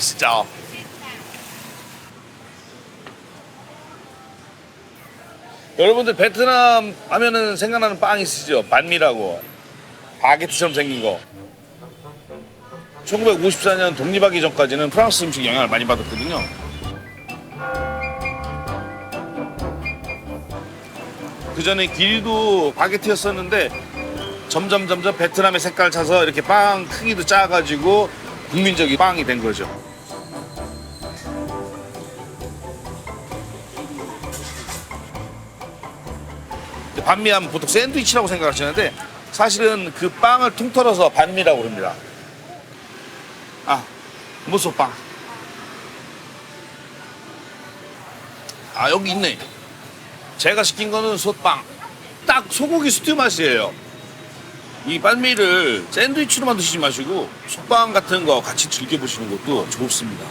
진짜. 여러분들 베트남 하면은 생각나는 빵 있으시죠? 반미라고. 바게트처럼 생긴 거. 1954년 독립하기 전까지는 프랑스 음식 영향을 많이 받았거든요. 그 전에 길도 바게트였었는데 점점 점점 베트남의 색깔 차서 이렇게 빵 크기도 작아지고 국민적인 빵이 된 거죠. 반미하면 보통 샌드위치라고 생각하시는데 사실은 그 빵을 통틀어서 반미라고 합니다. 아, 무소빵. 아, 여기 있네. 제가 시킨 거는 솥빵. 딱 소고기 스튜 맛이에요. 이 반미를 샌드위치로만 드시지 마시고 솥빵 같은 거 같이 즐겨보시는 것도 좋습니다.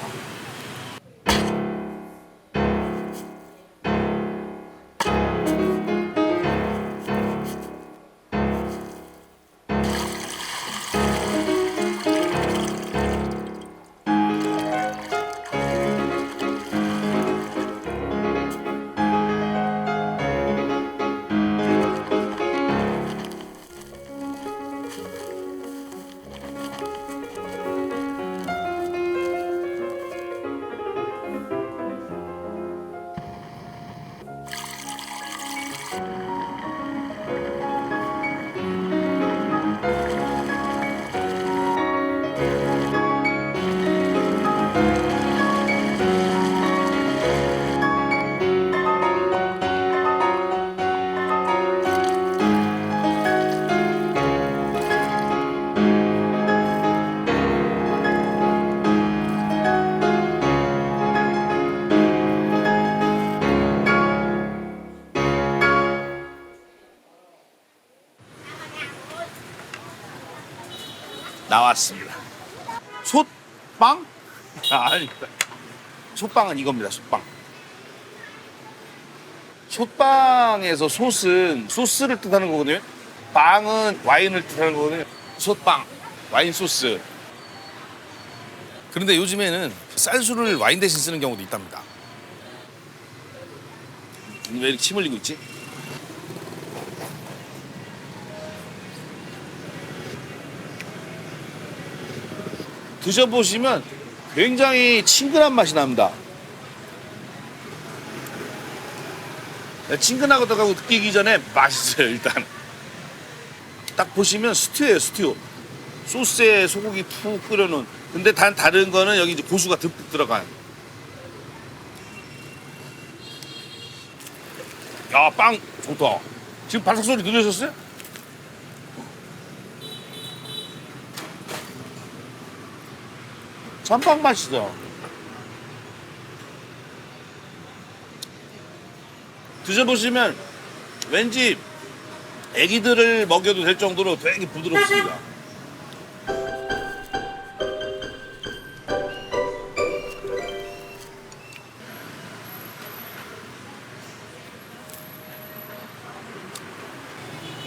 나왔습니다. 솥빵? 아, 아닙니다. 솥빵은 이겁니다. 솥빵. 솥빵에서 솥은 소스를 뜻하는 거거든요. 빵은 와인을 뜻하는 거거든요. 솥빵, 와인 소스. 그런데 요즘에는 쌀수를 와인 대신 쓰는 경우도 있답니다. 왜 이렇게 침 흘리고 있지? 드셔보시면 굉장히 친근한 맛이 납니다. 친근하다고 느끼기 전에 맛있어요, 일단. 딱 보시면 스튜예요, 스튜. 소스에 소고기 푹 끓여놓은. 근데 단 다른 거는 여기 이제 고수가 듬뿍 들어간. 야, 빵 좋다. 지금 바삭 소리 들으셨어요? 전빵 맛이죠. 드셔보시면 왠지 애기들을 먹여도 될 정도로 되게 부드럽습니다.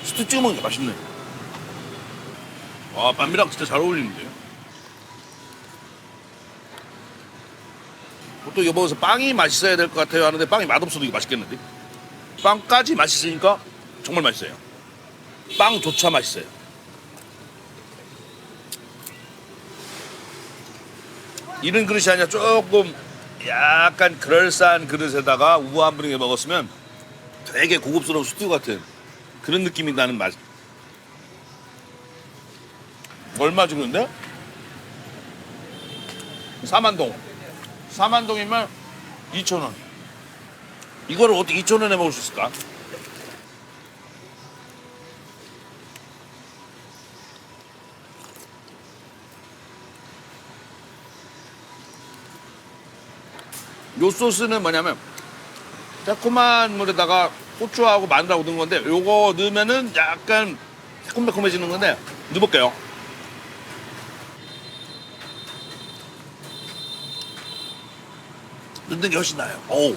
스튜 찍어 먹는 게 맛있네. 와, 밤이랑 진짜 잘 어울리는데요. 보통 먹어서 빵이 맛있어야 될 것 같아요 하는데 빵이 맛없어도 이게 맛있겠는데? 빵까지 맛있으니까 정말 맛있어요. 빵조차 맛있어요. 이런 그릇이 아니라 조금 약간 그럴싸한 그릇에다가 우아한 분위기 먹었으면 되게 고급스러운 스튜 같은 그런 느낌이 나는 맛. 얼마 주는데? 4만 동. 4만동이면 2,000원. 이거를 어떻게 2,000원에 먹을 수 있을까? 요 소스는 뭐냐면 새콤한 물에다가 고추하고 마늘하고 넣은 건데 요거 넣으면은 약간 새콤매콤해지는 건데 넣어볼게요. 넣는 게 훨씬 나아요. 어우.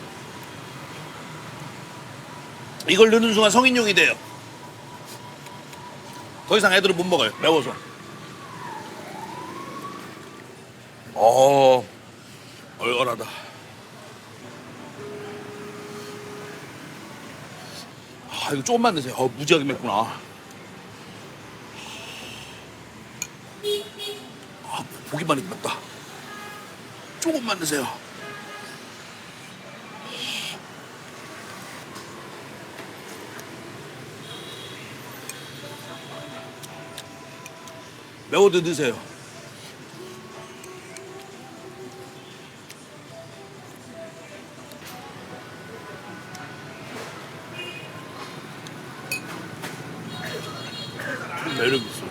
이걸 넣는 순간 성인용이 돼요. 더 이상 애들은 못 먹어요. 매워서. 어. 얼얼하다. 아 이거 조금만 드세요. 어, 무지하게 맵구나. 아 보기만 해도 맵다. 조금만 드세요. 매워도 드세요. 매력 있어.